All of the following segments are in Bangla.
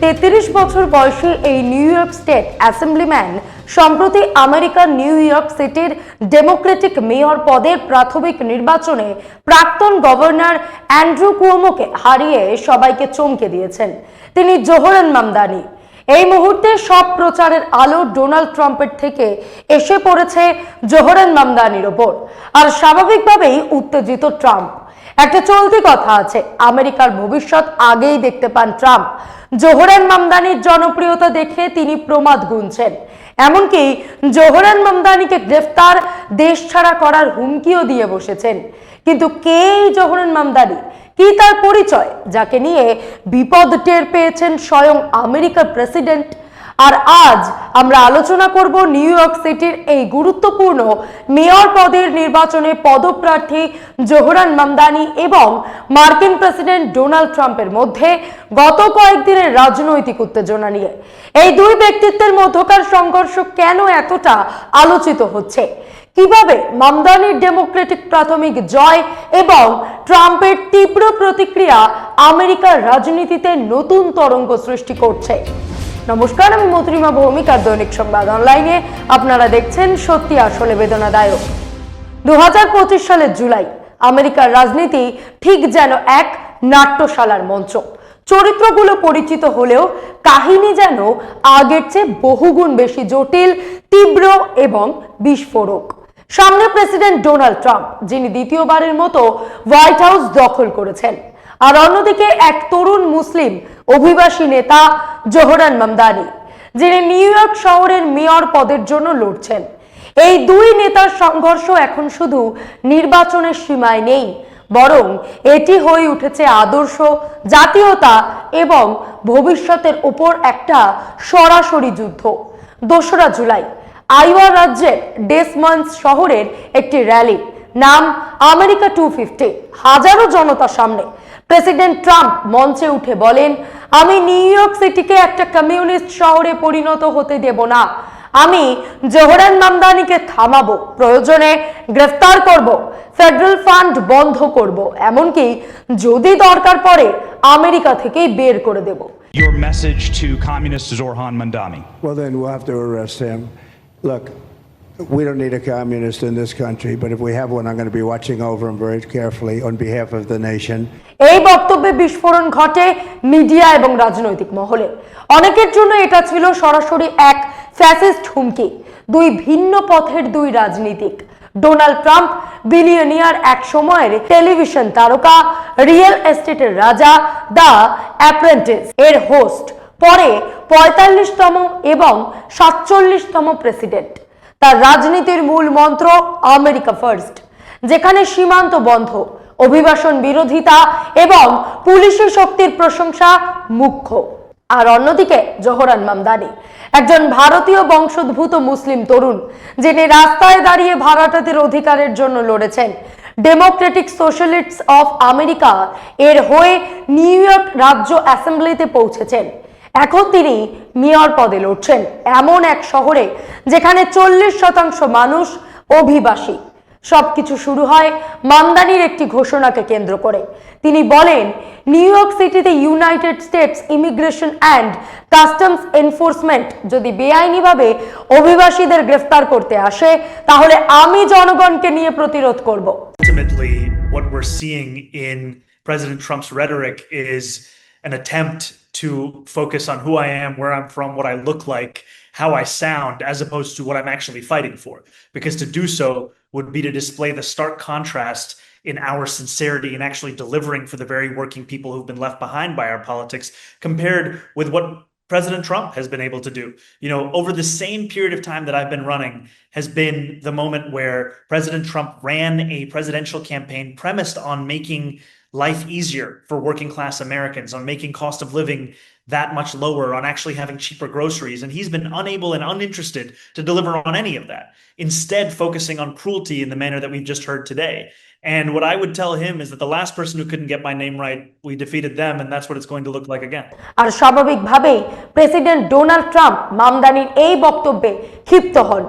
তেত্রিশ বছর বয়সী এই নিউ ইয়র্ক স্টেট অ্যাসেম্বলিম্যান সম্প্রতি আমেরিকার নিউ ইয়র্ক সিটির ডেমোক্রেটিক মেয়র পদের প্রাথমিক নির্বাচনে প্রাক্তন গভর্নর অ্যান্ড্রু কুয়োমোকে হারিয়ে সবাইকে চমকে দিয়েছেন। তিনি জোহরান মামদানি। এই মুহূর্তে সব প্রচারের আলো ডোনাল্ড ট্রাম্পের থেকে এসে পড়েছে জোহরান মামদানির ওপর। আর স্বাভাবিকভাবেই উত্তেজিত ট্রাম্প। একটা চলতি কথা আছে। আমেরিকার ভবিষ্যৎ আগেই দেখতে পান ট্রাম্প। জোহরান মামদানির জনপ্রিয়তা দেখে তিনি প্রমাদ গুনছেন। এমনকি জোহরান মামদানিকে গ্রেফতার দেশ ছাড়া করার হুমকিও দিয়ে বসেছেন। কিন্তু কে জোহরান মামদানি? কি তার পরিচয়? যাকে নিয়ে বিপদ টের পেয়েছেন স্বয়ং আমেরিকার প্রেসিডেন্ট আর আজ আমরা আলোচনা করব নিউ ইয়র্ক সিটির এই গুরুত্বপূর্ণ মেয়র পদের নির্বাচনে পদপ্রার্থী জোহরান মামদানি এবং মার্কিন প্রেসিডেন্ট ডোনাল্ড ট্রাম্পের মধ্যে গত কয়েকদিনের রাজনৈতিক উত্তেজনা নিয়ে। এই দুই ব্যক্তিত্বের মধ্যকার সংঘর্ষ কেন এতটা আলোচিত হচ্ছে? কীভাবে মামদানির ডেমোক্রেটিক প্রাথমিক জয় এবং ট্রাম্পের তীব্র প্রতিক্রিয়া আমেরিকার রাজনীতিতে নতুন তরঙ্গ সৃষ্টি করছে? নমস্কার, আমি মধুরিমা ভৌমিকার দৈনিক সংবাদ অনলাইনে। আপনারা দেখছেন সত্যি আসলে বেদনাদায়ক। দু সালের জুলাই, আমেরিকার রাজনীতি ঠিক যেন এক নাট্যশালার মঞ্চ। চরিত্রগুলো পরিচিত হলেও কাহিনী যেন আগের চেয়ে বহুগুণ বেশি জটিল, তীব্র এবং বিস্ফোরক। সামনে প্রেসিডেন্ট ডোনাল্ড ট্রাম্প, যিনি দ্বিতীয়বারের মতো হোয়াইট হাউস দখল করেছেন। আর অন্যদিকে এক তরুণ মুসলিম অভিবাসী নেতা জোহরান মামদানি, যিনি নিউ ইয়র্ক শহরের মেয়র পদের জন্য লড়ছেন। এই দুই নেতার সংঘর্ষ এখন শুধু নির্বাচনের সীমায় নেই, বরং এটি হয়ে উঠেছে আদর্শ, জাতীয়তা এবং ভবিষ্যতের উপর একটা সরাসরি যুদ্ধ। দোসরা জুলাই আইওয়া রাজ্যের ডেসমন্স শহরের একটি র্যালি, নাম আমেরিকা টু ফিফটি, হাজারো জনতার সামনে প্রেসিডেন্ট ট্রাম্প মঞ্চে উঠে বলেন আমি নিউ ইয়র্ক সিটিকে একটা কমিউনিস্ট শহরে পরিণত হতে দেব না আমি জোহরান মামদানিকে থামাবো প্রয়োজনে গ্রেফতার করব ফেডারেল ফান্ড বন্ধ করব এমনকি যদি দরকার পড়ে আমেরিকা থেকেই বের করে দেব Your message to communist Zorhan Mandami. Well, then we'll have to arrest him. Look, we don't need a communist in this country, but if we have one, I'm going to be watching over him very carefully on behalf of the nation. এই বক্তব্যে বিস্ফোরণ ঘটে মিডিয়া এবং রাজনৈতিক মহলে। অনেকের জন্য এটা ছিল সরাসরি এক ফ্যাসিস্ট হুমকি দুই ভিন্ন পথের দুই রাজনীতিক। ডোনাল্ড ট্রাম্প বিলিয়নিয়ার এক সময়ের টেলিভিশন তারকা রিয়েল এস্টেটের রাজা দ্য অ্যাপ্রেন্টিস এর হোস্ট পরে পঁয়তাল্লিশতম এবং সাতচল্লিশতম প্রেসিডেন্ট। তার রাজনীতির মূল মন্ত্র, আমেরিকা ফার্স্ট যেখানে সীমান্ত বন্ধ, অভিবাসন বিরোধিতা এবং পুলিশি শক্তির প্রশংসা মুখ্য। আর অন্যদিকে জোহরান মামদানি, একজন ভারতীয় বংশোদ্ভূত মুসলিম তরুণ, যিনি রাস্তায় দাঁড়িয়ে ভাড়াটাদের অধিকারের জন্য লড়েছেন। ডেমোক্রেটিক সোশ্যালিস্টস অফ আমেরিকা এর হয়ে নিউ ইয়র্ক রাজ্য অ্যাসেম্বলিতে পৌঁছেছেন। এখন তিনি মেয়র পদে লড়ছেন এমন এক শহরে যেখানে চল্লিশ শতাংশ মানুষ অভিবাসী। সবকিছু শুরু হয় মামদানির একটি ঘোষণাকে কেন্দ্র করে। তিনি বলেন, নিউ ইয়র্ক সিটিতে United States Immigration and Customs Enforcement যদি বেআইনিভাবে অভিবাসীদের গ্রেফতার করতে আসে, তাহলে আমি জনগণকে নিয়ে প্রতিরোধ করব। President Trump's rhetoric is an attempt to focus on who I am, where I'm from, what I look like, how I sound, as opposed to what I'm actually fighting for. Because to do so would be to display the stark contrast in our sincerity in actually delivering for the very working people who've been left behind by our politics compared with what President Trump has been able to do. You know, over the same period of time that I've been running has been the moment where President Trump ran a presidential campaign premised on making life easier for working class Americans, on making cost of living that much lower, on actually having cheaper groceries. And he's been unable and uninterested to deliver on any of that, instead, focusing on cruelty in the manner that we've just heard today. And what I would tell him is that the last person who couldn't get my name right, we defeated them, and that's what it's going to look like again. আর স্বাভাবিকভাবেই প্রেসিডেন্ট ডোনাল্ড ট্রাম্প মামদানির এই বক্তব্যে ক্ষিপ্ত হন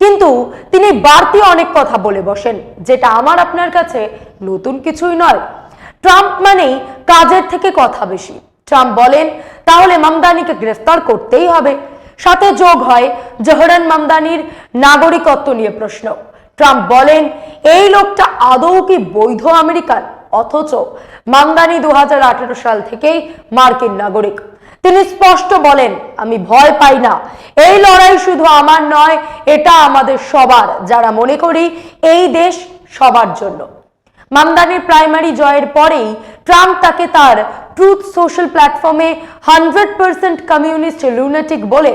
কিন্তু তিনি বাড়তি অনেক কথা বলে বসেন যেটা আমার আপনার কাছে নতুন কিছুই নয় ট্রাম্প মানেই কাজের থেকে কথা বেশি। ট্রাম্প বলেন, তাহলে মামদানিকে গ্রেফতার করতেই হবে। সাথে যোগ হয় জহরান মামদানির নাগরিকত্ব নিয়ে প্রশ্ন। ট্রাম্প বলেন, এই লোকটা আদৌ কি বৈধ আমেরিকান অথচ মামদানি দু হাজার আঠেরো সাল থেকেই মার্কিন নাগরিক। তিনি স্পষ্ট বলেন, আমি ভয় পাই না। এই লড়াই শুধু আমার নয়, এটা আমাদের সবার। যারা মনে করি, এই দেশ সবার জন্য। মামদানির প্রাইমারি জয়ের পরেই ট্রাম্প তাকে তার ট্রুথ সোশ্যাল প্ল্যাটফর্মে হান্ড্রেড পার্সেন্ট কমিউনিস্ট লুনাটিক বলে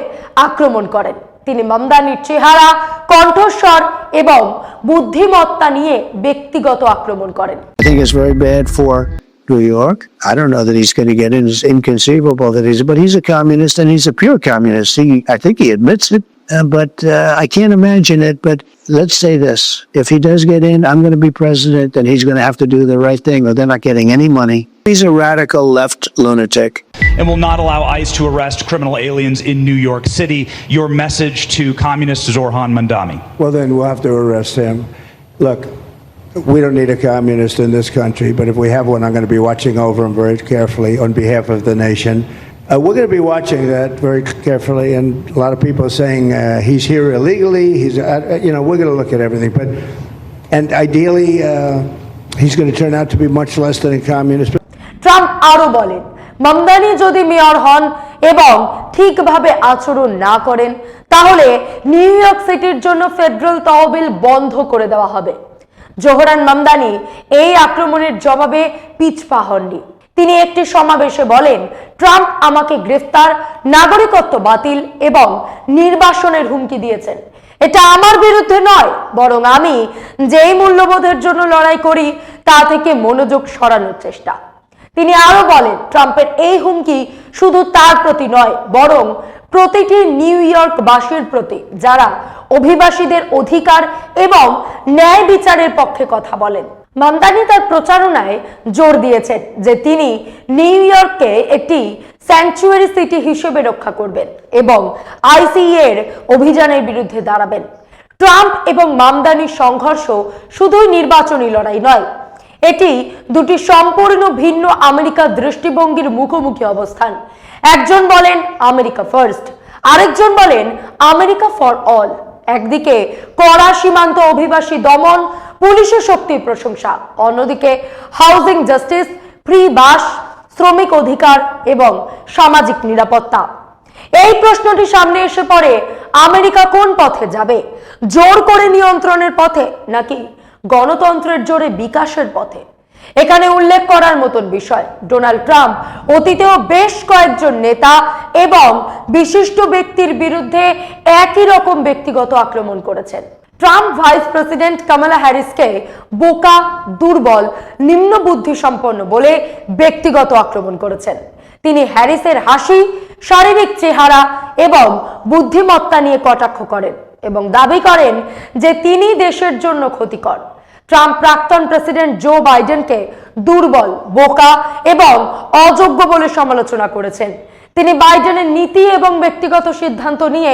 আক্রমণ করেন তিনি মামদানির চেহারা কণ্ঠস্বর এবং বুদ্ধিমত্তা নিয়ে ব্যক্তিগত আক্রমণ করেন New York. I don't know that he's going to get in. It's inconceivable that he's, but he's a communist and he's a pure communist. He, I think he admits it, uh, but uh, I can't imagine it. But let's say this: if he does get in, I'm going to be president, and he's going to have to do the right thing, or they're not getting any money. He's a radical left lunatic. And will not allow ICE to arrest criminal aliens in New York City. Your message to communist Zorhan Mandami. Well, then we'll have to arrest him. Look, we don't need a communist in this country, but if we have one, I'm going to be watching over him very carefully on behalf of the nation. Uh, we're going to be watching that very carefully, and a lot of people are saying uh, he's here illegally. He's, uh, uh, you know, we're going to look at everything, but and ideally, uh, he's going to turn out to be much less than a communist. Trump আরও বলেন মামদানি যদি মেয়র হন এবং ঠিকভাবে আচরণ না করেন তাহলে নিউ ইয়র্ক সিটির জন্য ফেডারেল তহবিল বন্ধ করে দেওয়া হবে জোহরান মামদানি এই আক্রমণের জবাবে পিছপা হননি তিনি একটি সমাবেশে বলেন, ট্রাম্প আমাকে গ্রেফতার, নাগরিকত্ব বাতিল এবং নির্বাসনের হুমকি দিয়েছেন। এটা আমার বিরুদ্ধে নয়, বরং আমি যেই মূল্যবোধের জন্য লড়াই করি, তা থেকে মনোযোগ সরানোর চেষ্টা। তিনি আরও বলেন, ট্রাম্পের এই হুমকি শুধু তার প্রতি নয়, বরং প্রতিটি নিউ ইয়র্ক বাসীর প্রতি, যারা অভিবাসীদের অধিকার এবং ন্যায় বিচারের পক্ষে কথা বলেন। মামদানি তার প্রচারণায় জোর দিয়েছেন যে তিনি নিউ ইয়র্ককে একটি স্যাংচুয়ারি সিটি হিসেবে রক্ষা করবেন এবং আইসিই এর অভিযানের বিরুদ্ধে দাঁড়াবেন। ট্রাম্প এবং মামদানির সংঘর্ষ শুধুই নির্বাচনী লড়াই নয়, এটি দুটি সম্পূর্ণ ভিন্ন আমেরিকার দৃষ্টিভঙ্গির মুখোমুখি অবস্থান। একজন বলেন, আমেরিকা ফার্স্ট আরেকজন বলেন, আমেরিকা ফর অল একদিকে কড়া সীমান্ত অভিবাসী দমন পুলিশের শক্তির প্রশংসা। অন্যদিকে হাউজিং জাস্টিস ফ্রি বাস শ্রমিক অধিকার এবং সামাজিক নিরাপত্তা। এই প্রশ্নটি সামনে এসে পড়ে, আমেরিকা কোন পথে যাবে? জোর করে নিয়ন্ত্রণের পথে নাকি গণতন্ত্রের জোরে বিকাশের পথে? এখানে উল্লেখ করার মতন বিষয়, ডোনাল্ড ট্রাম্প অতীতেও বেশ কয়েকজন নেতা এবং বিশিষ্ট ব্যক্তির বিরুদ্ধে একই রকম ব্যক্তিগত আক্রমণ করেছেন। ট্রাম্প ভাইস প্রেসিডেন্ট কামালা হ্যারিসকে বোকা, দুর্বল, নিম্ন সম্পন্ন বলে ব্যক্তিগত আক্রমণ করেছেন। তিনি হ্যারিসের হাসি, শারীরিক চেহারা এবং বুদ্ধিমত্তা নিয়ে কটাক্ষ করেন এবং দাবি করেন যে তিনি দেশের জন্য ক্ষতিকর। ট্রাম্প প্রাক্তন প্রেসিডেন্ট জো বাইডেনকে দুর্বল, বোকা এবং অযোগ্য বলে সমালোচনা করেছেন। তিনি বাইডেনের নীতি এবং ব্যক্তিগত সিদ্ধান্ত নিয়ে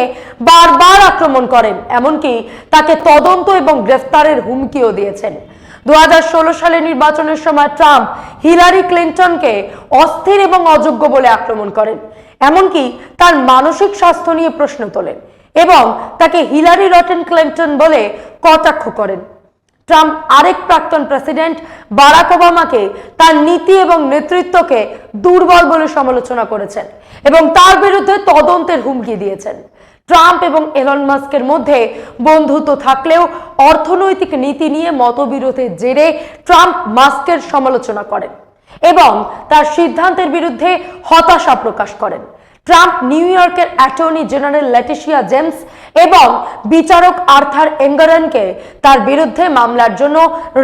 বারবার আক্রমণ করেন, এমনকি তাকে তদন্ত এবং গ্রেফতারের হুমকিও দিয়েছেন। দুহাজার ষোলো সালে নির্বাচনের সময় ট্রাম্প হিলারি ক্লিন্টনকে অস্থির এবং অযোগ্য বলে আক্রমণ করেন, এমনকি তার মানসিক স্বাস্থ্য নিয়ে প্রশ্ন তোলেন এবং তাকে হিলারি রটেন ক্লিন্টন বলে কটাক্ষ করেন। ট্রাম্প আরেক প্রাক্তন প্রেসিডেন্ট বারাক ওবামাকে তার নীতি এবং নেতৃত্বকে দুর্বল বলে সমালোচনা করেছেন এবং তার বিরুদ্ধে তদন্তের হুমকি দিয়েছেন। ট্রাম্প এবং এলন মাস্কের মধ্যে বন্ধুত্ব থাকলেও অর্থনৈতিক নীতি নিয়ে মতবিরোধের জেরে ট্রাম্প মাস্কের সমালোচনা করেন এবং তার সিদ্ধান্তের বিরুদ্ধে হতাশা প্রকাশ করেন। ট্রাম্প নিউ ইয়র্কের অ্যাটর্নি জেনারেল ল্যাটিশিয়া জেমস এবং বিচারক আর্থার এঙ্গারনকে তার বিরুদ্ধে মামলার জন্য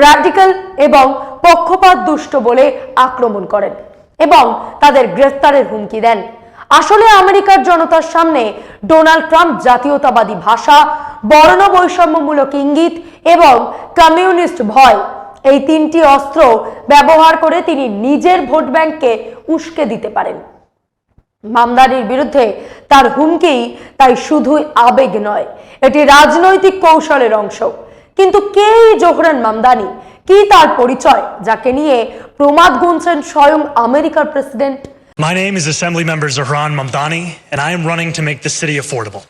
র্যাডিক্যাল এবং পক্ষপাত দুষ্ট বলে আক্রমণ করেন এবং তাদের গ্রেফতারের হুমকি দেন। আসলে আমেরিকার জনতার সামনে ডোনাল্ড ট্রাম্প জাতীয়তাবাদী ভাষা বর্ণ বৈষম্যমূলক ইঙ্গিত এবং কমিউনিস্ট ভয়, এই তিনটি অস্ত্র ব্যবহার করে তিনি নিজের ভোট ব্যাংককে উস্কে দিতে পারেন। মামদানির বিরুদ্ধে তার হুমকি তাই শুধুই আবেগ নয় এটি রাজনৈতিক কৌশলের অংশ কিন্তু কে জোহরান মামদানি কি তার পরিচয় যাকে নিয়ে প্রমাদ গুনছেন স্বয়ং আমেরিকার president My name is Assemblymember Zahran Mamdani, and I am running to make the city affordable.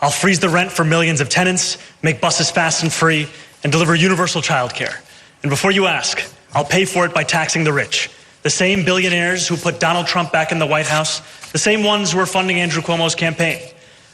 I'll freeze the rent for millions of tenants, make buses fast and free, and deliver universal childcare. And before you ask, I'll pay for it by taxing the rich. The same billionaires who put Donald Trump back in the White House, the same ones who are funding Andrew Cuomo's campaign.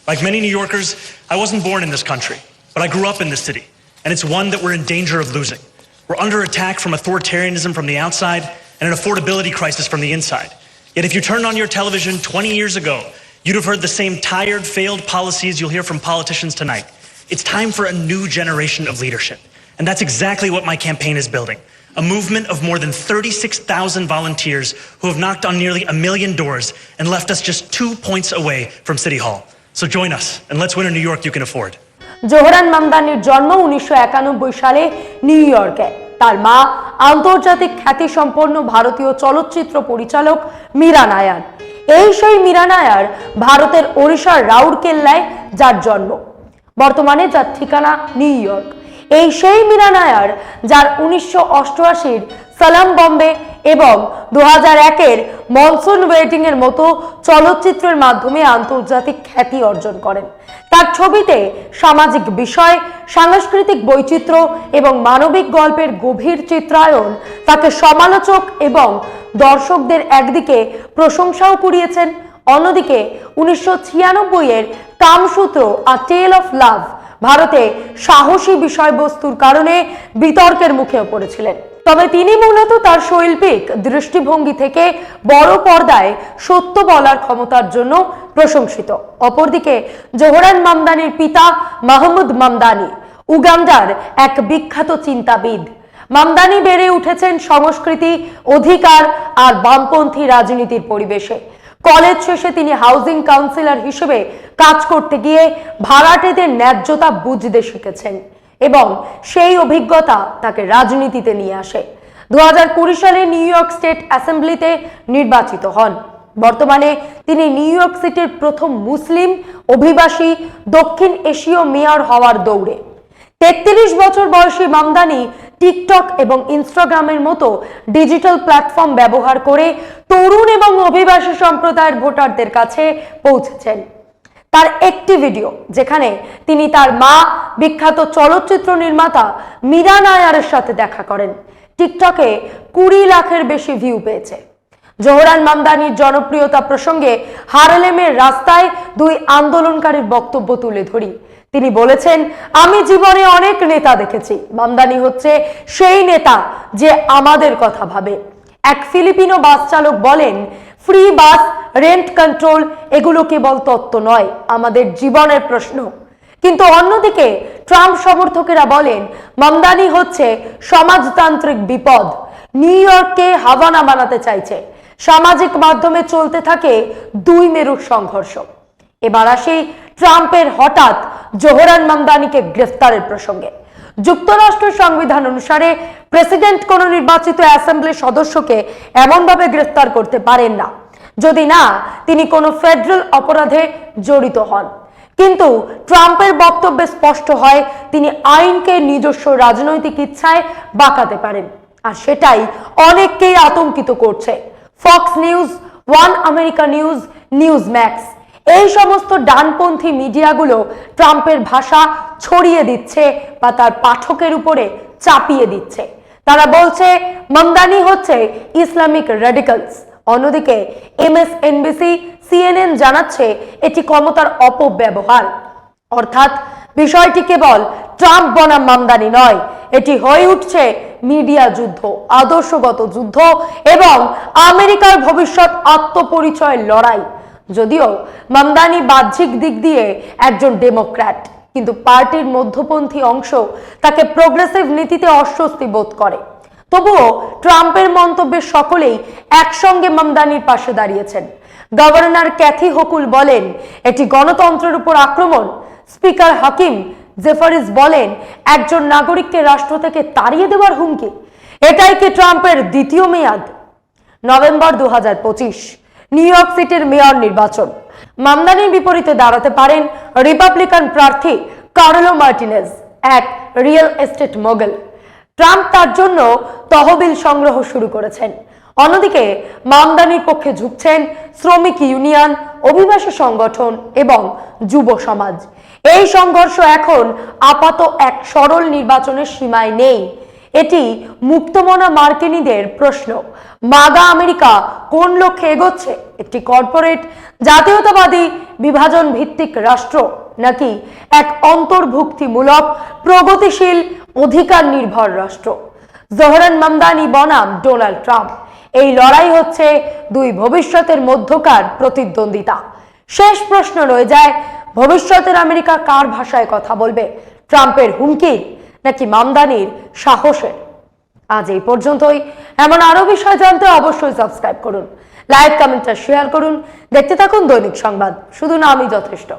Like many New Yorkers, I wasn't born in this country, but I grew up in this city, and it's one that we're in danger of losing. We're under attack from authoritarianism from the outside and an affordability crisis from the inside. Yet if you turned on your television 20 years ago, you'd have heard the same tired, failed policies you'll hear from politicians tonight. It's time for a new generation of leadership. And that's exactly what my campaign is building. A movement of more than 36,000 volunteers who have knocked on nearly a million doors and left us just two points away from City Hall. So join us and let's win a New York you can afford. Zohran মামদানির জন্ম উনিশশো একানব্বই সালে নিউ ইয়র্কে তার মা আন্তর্জাতিক খ্যাতিসম্পন্ন ভারতীয় চলচ্চিত্র পরিচালক মীরা নায়ার এই সেই মীরা নায়ার ভারতের ওড়িশার রাউরকেল্লায় যার জন্ম বর্তমানে যার ঠিকানা নিউ ইয়র্ক এই সেই মীরা নায়ার যার উনিশশো অষ্টআশির সালাম বম্বে এবং দু হাজার একের মনসুন ওয়েটিং এর মতো চলচ্চিত্রের মাধ্যমে আন্তর্জাতিক খ্যাতি অর্জন করেন। তার ছবিতে সামাজিক বিষয়, সাংস্কৃতিক বৈচিত্র্য এবং মানবিক গল্পের গভীর চিত্রায়ন তাকে সমালোচক এবং দর্শকদের একদিকে প্রশংসাও কুড়িয়েছেন, অন্যদিকে উনিশশো ছিয়ানব্বই এর কামসূত্র, আ টেল অফ লাভ ভারতে সাহসী বিষয়বস্তুর কারণে বিতর্কের মুখেও পড়েছিলেন। তবে তিনি মূলত তার শৈল্পিক দৃষ্টিভঙ্গি থেকে বড় পর্দায় সত্য বলার ক্ষমতার জন্য প্রশংসিত। অপরদিকে জোহরান মামদানির পিতা মাহমুদ মামদানি, উগান্ডার এক বিখ্যাত চিন্তাবিদ। মামদানি বেড়ে উঠেছেন সংস্কৃতি, অধিকার আর বামপন্থী রাজনীতির পরিবেশে। কলেজ শেষে তিনি হাউজিং কাউন্সিলর হিসেবে কাজ করতে গিয়ে ভাড়াটেদের ন্যায্যতা বুঝতে শিখেছেন এবং সেই অভিজ্ঞতা তাকে রাজনীতিতে নিয়ে আসে। দু সালে নিউ ইয়র্ক স্টেট অ্যাসেম্বলিতে নির্বাচিত হন। বর্তমানে তিনি নিউ ইয়র্ক সিটির প্রথম মুসলিম অভিবাসী দক্ষিণ এশীয় মেয়র হওয়ার দৌড়ে। তেত্রিশ বছর বয়সী মামদানি টিকটক এবং ইনস্টাগ্রামের মতো ডিজিটাল প্ল্যাটফর্ম ব্যবহার করে তরুণ এবং অভিবাসী সম্প্রদায়ের ভোটারদের কাছে পৌঁছেছেন। তার একটি ভিডিও যেখানে তিনি তার মা, বিখ্যাত চলচ্চিত্র নির্মাতা মীরা নায়ারের সাথে দেখা করেন। টিকটকে কুড়ি লাখের বেশি ভিউ পেয়েছে। জোহরান মামদানির জনপ্রিয়তা প্রসঙ্গে হারলেমের রাস্তায় দুই আন্দোলনকারীর বক্তব্য তুলে ধরি। তিনি বলেছেন, আমি জীবনে অনেক নেতা দেখেছি। মামদানি হচ্ছে সেই নেতা যে আমাদের কথা ভাবে। এক ফিলিপিনো বাস চালক বলেন, ফ্রি বাস, রেন্ট কন্ট্রোল এগুলো কেবল তত্ত্ব নয়, আমাদের জীবনের প্রশ্ন। কিন্তু অন্যদিকে ট্রাম্প সমর্থকেরা বলেন, মামদানি হচ্ছে সমাজতান্ত্রিক বিপদ। নিউ ইয়র্ককে হাভানা বানাতে চাইছে। সামাজিক মাধ্যমে চলতে থাকে দুই মেরুর সংঘর্ষ। এবার আসি ট্রাম্পের হঠাৎ জোহরান মামদানিকে গ্রেফতারের প্রসঙ্গে। যুক্তরাষ্ট্র সংবিধান অনুসারে প্রেসিডেন্ট কোন নির্বাচিত অ্যাসেম্বলির সদস্যকে এমনভাবে গ্রেফতার করতে পারেন না। যদি না, তিনি কোনো ফেডারেল অপরাধে জড়িত হন। কিন্তু ট্রাম্পের বক্তব্যে স্পষ্ট হয়, তিনি আইনকে নিজস্ব রাজনৈতিক ইচ্ছায় বাঁকাতে পারেন। আর সেটাই অনেককেই আতঙ্কিত করছে। Fox News, One America News Newsmax. এই সমস্ত ডানপন্থী মিডিয়াগুলো ট্রাম্পের ভাষা ছড়িয়ে দিচ্ছে বা তার পাঠকের উপরে চাপিয়ে দিচ্ছে। তারা বলছে, মমদানি হচ্ছে ইসলামিক রেডিকালস। অন্যদিকে এমএসএনবিসি, সিএনএন জানাচ্ছে এটি ক্ষমতার অপব্যবহার। অর্থাৎ বিষয়টি কেবল ট্রাম্প বনাম মামদানি নয়, এটি হয়ে উঠছে মিডিয়া যুদ্ধ, আদর্শগত যুদ্ধ এবং আমেরিকার ভবিষ্যৎ আত্মপরিচয়ের লড়াই। যদিও মামদানি বাহ্যিক দিক দিয়ে একজন ডেমোক্র্যাট, কিন্তু পার্টির মধ্যপন্থী অংশ তাকে প্রোগ্রেসিভ নীতিতে অস্বস্তি বোধ করে। তবুও ট্রাম্পের মন্তব্যে সকলেই একসঙ্গে মামদানির পাশে দাঁড়িয়েছেন। গভর্নর ক্যাথি হকুল বলেন, এটি গণতন্ত্রের উপর আক্রমণ। স্পিকার হাকিম জেফারিস বলেন, একজন নাগরিককে রাষ্ট্র থেকে তাড়িয়ে দেওয়ার হুমকি, এটাই কি ট্রাম্পের দ্বিতীয় মেয়াদ? নভেম্বর দু হাজার পঁচিশ। নিউ ইয়র্ক সিটির মেয়র নির্বাচন। মামদানির বিপরীতে দাঁড়াতে পারেন রিপাবলিকান প্রার্থী কার্লো মার্টিনেজ এক রিয়েল এস্টেট মোগল ট্রাম্প তার জন্য তহবিল সংগ্রহ শুরু করেছেন। অন্যদিকে, মামদানির পক্ষে ঝুঁকছেন শ্রমিক ইউনিয়ন, অভিবাসী সংগঠন এবং যুব সমাজ। এই সংঘর্ষ এখন আপাত এক সরল নির্বাচনের সীমায় নেই। এটি মুক্তমনা মার্কিনীদের প্রশ্ন। মাগা আমেরিকা কোন লক্ষ্যে এগোচ্ছে? একটি কর্পোরেট জাতীয়তাবাদী বিভাজন ভিত্তিক রাষ্ট্র নাকি এক অন্তর্ভুক্তিমূলক প্রগতিশীল অধিকার নির্ভর রাষ্ট্র? জহরান মামদানি বনাম ডোনাল্ড ট্রাম্প। এই লড়াই হচ্ছে দুই ভবিষ্যতের মধ্যকার প্রতিদ্বন্দ্বিতা। শেষ প্রশ্ন রয়ে যায়, ভবিষ্যতের আমেরিকা কার ভাষায় কথা বলবে? ট্রাম্পের হুমকির নাকি মামদানির সাহসের? আজ এই পর্যন্তই। এমন আরও বিষয় জানতে অবশ্যই সাবস্ক্রাইব করুন লাইক কমেন্টটা শেয়ার করুন। দেখতে থাকুন দৈনিক সংবাদ। শুধু না, আমি যথেষ্ট।